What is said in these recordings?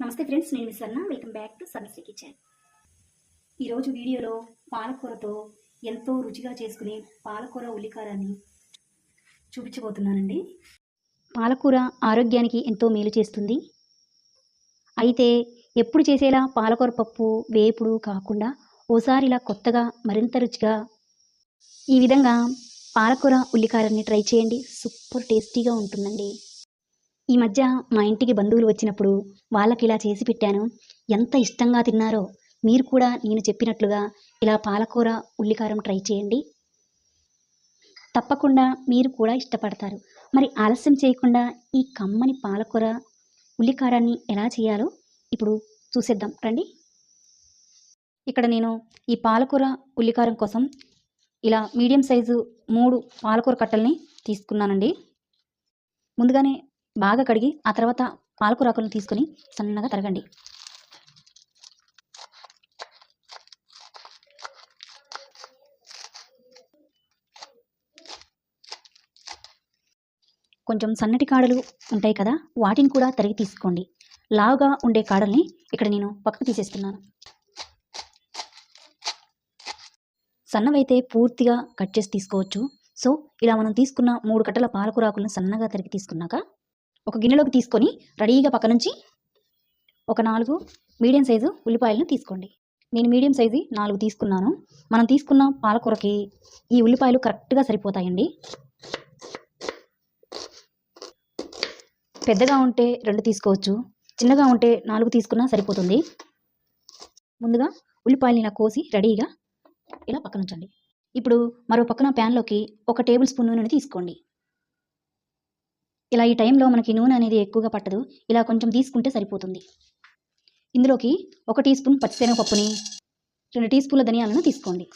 నమస్తే ఫ్రెండ్స్ నేను మిస్ అన్న welcome back to Samishri kitchen. ఈరోజు వీడియోలో పాలకూరతో ఎంతో రుచిగా చేసుకునే పాలకూర ఉల్లికారాన్ని చూపించబోతున్నానండి. పాలకూర ఆరోగ్యానికి ఎంతో మేలు చేస్తుంది. అయితే ఎప్పుడు చేసేలా పాలకూర పప్పు వేపుడు కాకుండా ఓసారి ఇలా కొత్తగా మరింత రుచిగా ఈ విధంగా పాలకూర ఉల్లికారాన్ని ట్రై చేయండి. సూపర్ టేస్టీగా ఉంటుందండి. ఈ మధ్య మా ఇంటికి బంధువులు వచ్చినప్పుడు వాళ్ళకి ఇలా చేసి పెట్టాను. ఎంత ఇష్టంగా తిన్నారో మీరు కూడా నేను చెప్పినట్లుగా ఇలా పాలకూర ఉల్లికారం ట్రై చేయండి. తప్పకుండా మీరు కూడా ఇష్టపడతారు. మరి ఆలస్యం చేయకుండా ఈ కమ్మని పాలకూర ఉల్లికారాన్ని ఎలా చేయాలో ఇప్పుడు చూసేద్దాం. రండి. ఇక్కడ నేను ఈ పాలకూర ఉల్లికారం కోసం ఇలా మీడియం సైజు మూడు పాలకూర కట్టల్ని తీసుకున్నానండి. ముందుగానే బాగా కడిగి ఆ తర్వాత పాలకూరాకులను తీసుకుని తీసుకొని సన్నగా తరగండి. కొంచెం సన్నటి కాడలు ఉంటాయి కదా వాటిని కూడా తరిగి తీసుకోండి. లావుగా ఉండే కాడల్ని ఇక్కడ నేను పక్కకు తీసేస్తున్నాను. సన్నవైతే పూర్తిగా కట్ చేసి తీసుకోవచ్చు. సో ఇలా మనం తీసుకున్న మూడు కట్టల పాలకూరాకులను సన్నగా తరిగి తీసుకున్నాక ఒక గిన్నెలోకి తీసుకొని రెడీగా పక్క నుంచి ఒక నాలుగు మీడియం సైజు ఉల్లిపాయలను తీసుకోండి. నేను మీడియం సైజు నాలుగు తీసుకున్నాను. మనం తీసుకున్న పాలకూరకి ఈ ఉల్లిపాయలు కరెక్ట్గా సరిపోతాయండి. పెద్దగా ఉంటే రెండు తీసుకోవచ్చు. చిన్నగా ఉంటే నాలుగు తీసుకున్నా సరిపోతుంది. ముందుగా ఉల్లిపాయలు ఇలా కోసి రెడీగా ఇలా పక్కనుంచండి ఇప్పుడు మరో పక్కన ప్యాన్లోకి ఒక టేబుల్ స్పూన్ నూనె తీసుకోండి. ఇలా ఈ టైంలో మనకి నూనె అనేది ఎక్కువగా పట్టదు. ఇలా కొంచెం తీసుకుంటే సరిపోతుంది. ఇందులోకి ఒక టీ స్పూన్ పచ్చిశనగపప్పుని రెండు టీ స్పూన్ల ధనియాలను తీసుకోండి.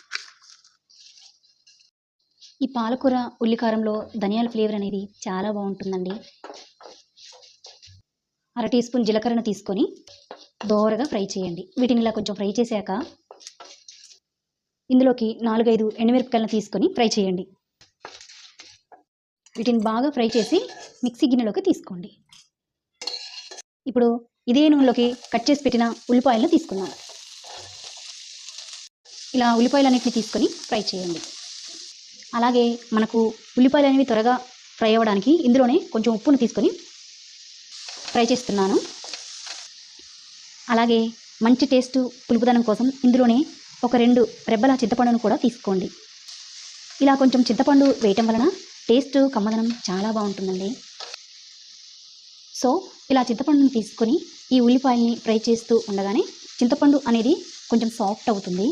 ఈ పాలకూర ఉల్లికారంలో ధనియాల ఫ్లేవర్ అనేది చాలా బాగుంటుందండి. అర టీ స్పూన్ జీలకర్రను తీసుకొని దోరగా ఫ్రై చేయండి. వీటిని ఇలా కొంచెం ఫ్రై చేశాక ఇందులోకి నాలుగైదు ఎండుమిరపకాయలను తీసుకొని ఫ్రై చేయండి. వీటిని బాగా ఫ్రై చేసి మిక్సీ గిన్నెలోకి తీసుకోండి. ఇప్పుడు ఇదే నూనెలోకి కట్ చేసి పెట్టిన ఉల్లిపాయలను తీసుకున్నాను ఇలా ఉల్లిపాయలన్నింటినీ తీసుకొని ఫ్రై చేయండి. అలాగే మనకు ఉల్లిపాయలు అనేవి త్వరగా ఫ్రై అవ్వడానికి ఇందులోనే కొంచెం ఉప్పును తీసుకొని ఫ్రై చేస్తున్నాను. అలాగే మంచి టేస్ట్ పులుపుదనం కోసం ఇందులోనే ఒక రెండు రెబ్బల చింతపండును కూడా తీసుకోండి. ఇలా కొంచెం చింతపండు వేయటం వలన టేస్ట్ కమ్మదనం చాలా బాగుంటుందండి. సో ఇలా చింతపండుని తీసుకొని ఈ ఉల్లిపాయల్ని ఫ్రై చేస్తూ ఉండగానే చింతపండు అనేది కొంచెం సాఫ్ట్ అవుతుంది.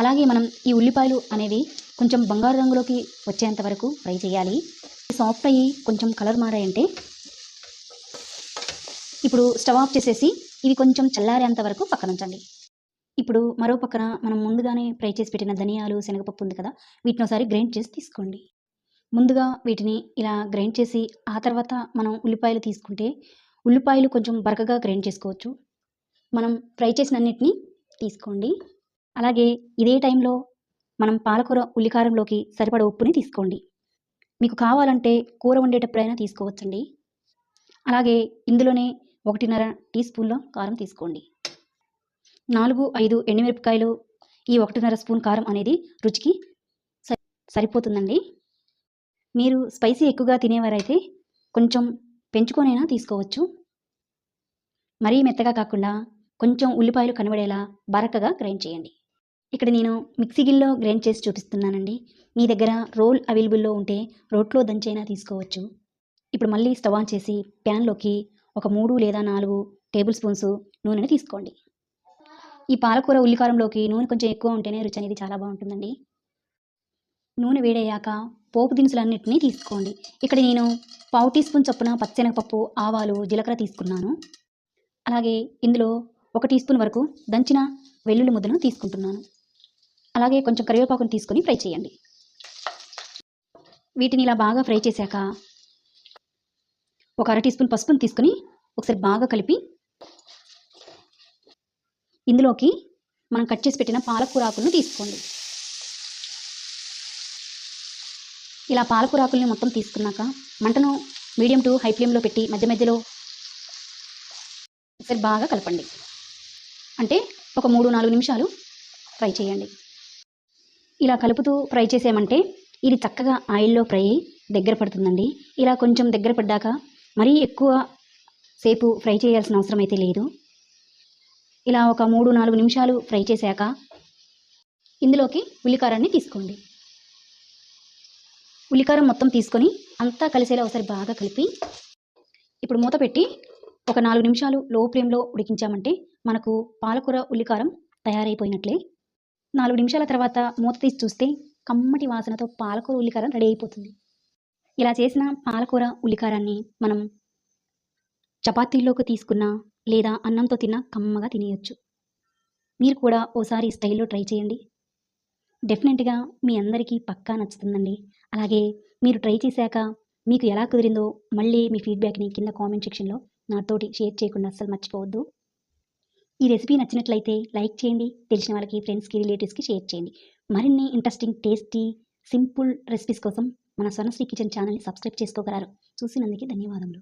అలాగే మనం ఈ ఉల్లిపాయలు అనేవి కొంచెం బంగారు రంగులోకి వచ్చేంత వరకు ఫ్రై చేయాలి. సాఫ్ట్ అయ్యి కొంచెం కలర్ మారాయంటే ఇప్పుడు స్టవ్ ఆఫ్ చేసేసి ఇవి కొంచెం చల్లారేంత వరకు పక్కన ఉంచండి. ఇప్పుడు మరో పక్కన మనం ముందుగానే ఫ్రై చేసి పెట్టిన ధనియాలు శనగపప్పు ఉంది కదా వీటిని ఒకసారి గ్రైండ్ చేసి తీసుకోండి. ముందుగా వీటిని ఇలా గ్రైండ్ చేసి ఆ తర్వాత మనం ఉల్లిపాయలు తీసుకుంటే ఉల్లిపాయలు కొంచెం బరకగా గ్రైండ్ చేసుకోవచ్చు. మనం ఫ్రై చేసిన అన్నిటిని తీసుకోండి. అలాగే ఇదే టైంలో మనం పాలకూర ఉల్లికారంలోకి సరిపడ ఉప్పుని తీసుకోండి. మీకు కావాలంటే కూర వండేటప్పుడైనా తీసుకోవచ్చండి. అలాగే ఇందులోనే ఒకటిన్నర టీ స్పూన్ల కారం తీసుకోండి. నాలుగు ఐదు ఎండుమిరపకాయలు ఈ ఒకటిన్నర స్పూన్ కారం అనేది రుచికి సరిపోతుందండి. మీరు స్పైసీ ఎక్కువగా తినేవారైతే కొంచెం పెంచుకొనైనా తీసుకోవచ్చు. మరీ మెత్తగా కాకుండా కొంచెం ఉల్లిపాయలు కనబడేలా బరకగా గ్రైండ్ చేయండి. ఇక్కడ నేను మిక్సీ గిల్లో గ్రైండ్ చేసి చూపిస్తున్నానండి. మీ దగ్గర రోల్ అవైలబుల్లో ఉంటే రోట్లో దంచైనా తీసుకోవచ్చు. ఇప్పుడు మళ్ళీ స్టవ్ ఆన్ చేసి ప్యాన్లోకి ఒక మూడు లేదా నాలుగు టేబుల్ స్పూన్స్ నూనెని తీసుకోండి. ఈ పాలకూర ఉల్లికారంలోకి నూనె కొంచెం ఎక్కువ ఉంటేనే రుచి అనేది చాలా బాగుంటుందండి. నూనె వేడయ్యాక పోపు దినుసులన్నింటినీ తీసుకోండి. ఇక్కడ నేను పావు టీ స్పూన్ చొప్పున పచ్చెనగపప్పు ఆవాలు జీలకర్ర తీసుకున్నాను. అలాగే ఇందులో ఒక టీ స్పూన్ వరకు దంచిన వెల్లుల్లి ముద్దను తీసుకుంటున్నాను. అలాగే కొంచెం కరివేపాకును తీసుకొని ఫ్రై చేయండి. వీటిని ఇలా బాగా ఫ్రై చేశాక ఒక అర టీ స్పూన్ పసుపును తీసుకొని ఒకసారి బాగా కలిపి ఇందులోకి మనం కట్ చేసి పెట్టిన పాలకూర ఆకులను తీసుకోండి. ఇలా పాలకూరాకుల్ని మొత్తం తీసుకున్నాక మంటను మీడియం టు హై ఫ్లేమ్లో పెట్టి మధ్య మధ్యలో సరే బాగా కలపండి. అంటే ఒక మూడు నాలుగు నిమిషాలు ఫ్రై చేయండి. ఇలా కలుపుతూ ఫ్రై చేసామంటే ఇది చక్కగా ఆయిల్లో ఫ్రై అయ్యి దగ్గర పడుతుందండి. ఇలా కొంచెం దగ్గర పడ్డాక మరీ ఎక్కువ సేపు ఫ్రై చేయాల్సిన అవసరం అయితే లేదు. ఇలా ఒక మూడు నాలుగు నిమిషాలు ఫ్రై చేశాక ఇందులోకి ఉల్లికారాన్ని తీసుకోండి. ఉల్లికారం మొత్తం తీసుకొని అంతా కలిసేలా ఒకసారి బాగా కలిపి ఇప్పుడు మూత పెట్టి ఒక నాలుగు నిమిషాలు లో ఫ్లేమ్లో ఉడికించామంటే మనకు పాలకూర ఉల్లికారం తయారైపోయినట్లే. నాలుగు నిమిషాల తర్వాత మూత తీసి చూస్తే కమ్మటి వాసనతో పాలకూర ఉల్లికారం రెడీ అయిపోతుంది. ఇలా చేసిన పాలకూర ఉల్లికారాన్ని మనం చపాతీల్లోకి తీసుకున్న లేదా అన్నంతో తిన్న కమ్మగా తినేయచ్చు. మీరు కూడా ఓసారి స్టైల్లో ట్రై చేయండి. డెఫినెట్గా మీ అందరికీ పక్కా నచ్చుతుందండి. అలాగే మీరు ట్రై చేశాక మీకు ఎలా కుదిరిందో మళ్ళీ మీ ఫీడ్బ్యాక్ని కింద కామెంట్ సెక్షన్లో నాతోటి షేర్ చేయకుండా అస్సలు మర్చిపోవద్దు. ఈ రెసిపీ నచ్చినట్లయితే లైక్ చేయండి తెలిసిన వాళ్ళకి ఫ్రెండ్స్కి రిలేటివ్స్కి షేర్ చేయండి. మరిన్ని ఇంట్రెస్టింగ్ టేస్టీ సింపుల్ రెసిపీస్ కోసం మన స్వర్ణశ్రీ కిచెన్ ఛానల్ని సబ్స్క్రైబ్ చేసుకోగలరు. చూసినందుకు ధన్యవాదములు.